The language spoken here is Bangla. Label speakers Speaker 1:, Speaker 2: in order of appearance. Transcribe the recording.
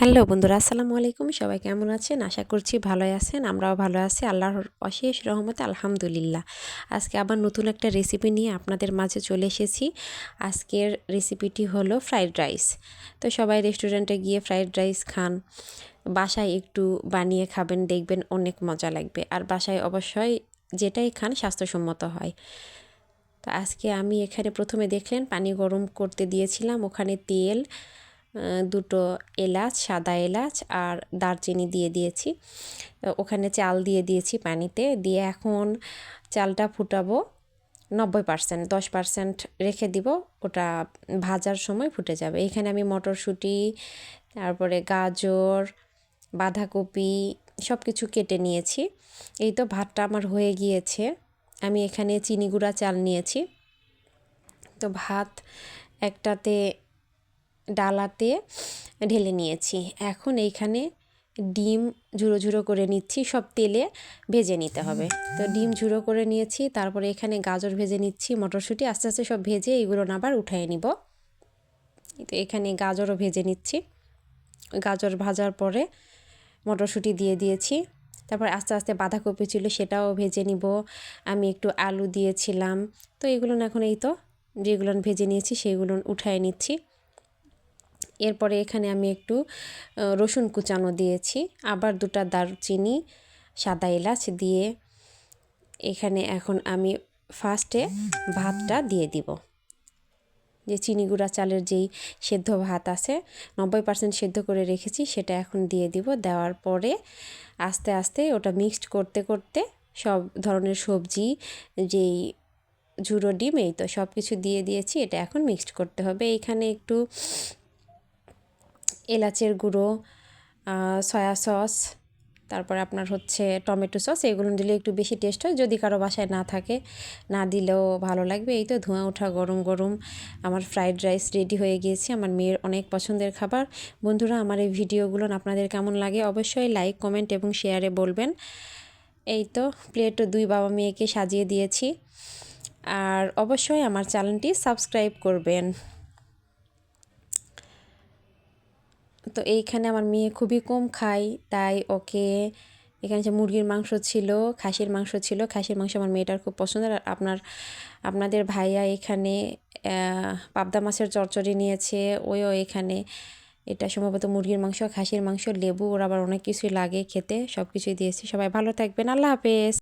Speaker 1: হ্যালো বন্ধুরা, আসসালামু আলাইকুম। সবাই কেমন আছেন? আশা করছি ভালোই আছেন, আমরাও ভালো আছি। আল্লাহর অশেষ রহমতে আলহামদুলিল্লাহ। আজকে আবার নতুন একটা রেসিপি নিয়ে আপনাদের মাঝে চলে এসেছি। আজকের রেসিপিটি হলো ফ্রাইড রাইস তো সবাই রেস্টুরেন্টে গিয়ে ফ্রাইড রাইস খান। বাসায় একটু বানিয়ে খাবেন, দেখবেন অনেক মজা লাগবে। আর বাসায় অবশ্যই যেটাই খান স্বাস্থ্যসম্মত হয়। তো আজকে আমি এখানে প্রথমে দেখলেন, পানি গরম করতে দিয়েছিলাম। ওখানে তেল দুটো এলাচ, সাদা এলাচ আর দারচিনি দিয়ে দিয়েছি। ওখানে চাল দিয়ে দিয়েছি পানিতে। দিয়ে এখন চালটা ফুটাবো নব্বই পার্সেন্ট, দশ পার্সেন্ট রেখে দিব। ওটা ভাজার সময় ফুটে যাবে। এখানে আমি মটরশুঁটি, তারপরে গাজর, বাঁধাকপি সব কিছু কেটে নিয়েছি। এই তো ভাতটা আমার হয়ে গিয়েছে। আমি এখানে চিনি গুঁড়া চাল নিয়েছি। তো ভাত একটাতে ডালাতে ঢেলে নিয়েছি। এখন এইখানে ডিম ঝুড়ো ঝুড়ো করে নিচ্ছি, সব তেলে ভেজে নিতে হবে। তো ডিম ঝুড়ো করে নিয়েছি, তারপরে এখানে গাজর ভেজে নিচ্ছি, মটরশুঁটি আস্তে আস্তে সব ভেজে এগুলো আবার উঠাই নিব। তো এখানে গাজরও ভেজে নিচ্ছি। গাজর ভাজার পরে মটরশুঁটি দিয়ে দিয়েছি। তারপর আস্তে আস্তে বাঁধাকপি ছিল সেটাও ভেজে নিব। আমি একটু আলু দিয়েছিলাম। তো এগুলো এখন এই তো, যেগুলো ভেজে নিয়েছি সেগুলো উঠায় নিচ্ছি। এরপরে এখানে আমি একটু রসুন কুচানো দিয়েছি। আবার দুটা দারচিনি, সাদা এলাচ দিয়ে এখানে এখন আমি ফার্স্টে ভাতটা দিয়ে দিব। যে চিনি গুঁড়া চালের যেই সেদ্ধ ভাত আছে, নব্বই পার্সেন্ট সেদ্ধ করে রেখেছি, সেটা এখন দিয়ে দিব। দেওয়ার পরে আস্তে আস্তে ওটা মিক্সড করতে করতে সব ধরনের সবজি, যেই ঝুড়ো ডিম, এই তো সব কিছু দিয়ে দিয়েছি, এটা এখন মিক্সড করতে হবে। এইখানে একটু এলাচের গুঁড়ো সয়া সস, তারপরে আপনার হচ্ছে টমেটো সস, এগুলো দিলে একটু বেশি টেস্ট হয়। যদি কারও বাসায় না থাকে, না দিলেও ভালো লাগবে। এই তো ধোঁয়া ওঠা গরম গরম। আমার ফ্রাইড রাইস রেডি হয়ে গিয়েছে। আমার মেয়ের অনেক পছন্দের খাবার। বন্ধুরা, আমার এই ভিডিওগুলো আপনাদের কেমন লাগে অবশ্যই লাইক কমেন্ট এবং শেয়ারে বলবেন। এই তো প্লেটও দুই বাবা মেয়েকে সাজিয়ে দিয়েছি। আর অবশ্যই আমার চ্যানেলটি সাবস্ক্রাইব করবেন। তো এইখানে আমার মেয়ে খুবই কম খায়, তাই ওকে এখানে যে মুরগির মাংস ছিল, খাসির মাংস ছিল, খাসির মাংস আমার মেয়েটার খুব পছন্দের। আর আপনার, আপনাদের ভাইয়া এখানে পাবদা মাছের চরচড়ি নিয়েছে, ওইও এখানে। এটা সম্ভবত মুরগির মাংস, খাসির মাংস, লেবু, ওর আবার অনেক কিছুই লাগে খেতে সব কিছুই দিয়েছি। সবাই ভালো থাকবেন, আল্লাহ হাফেজ।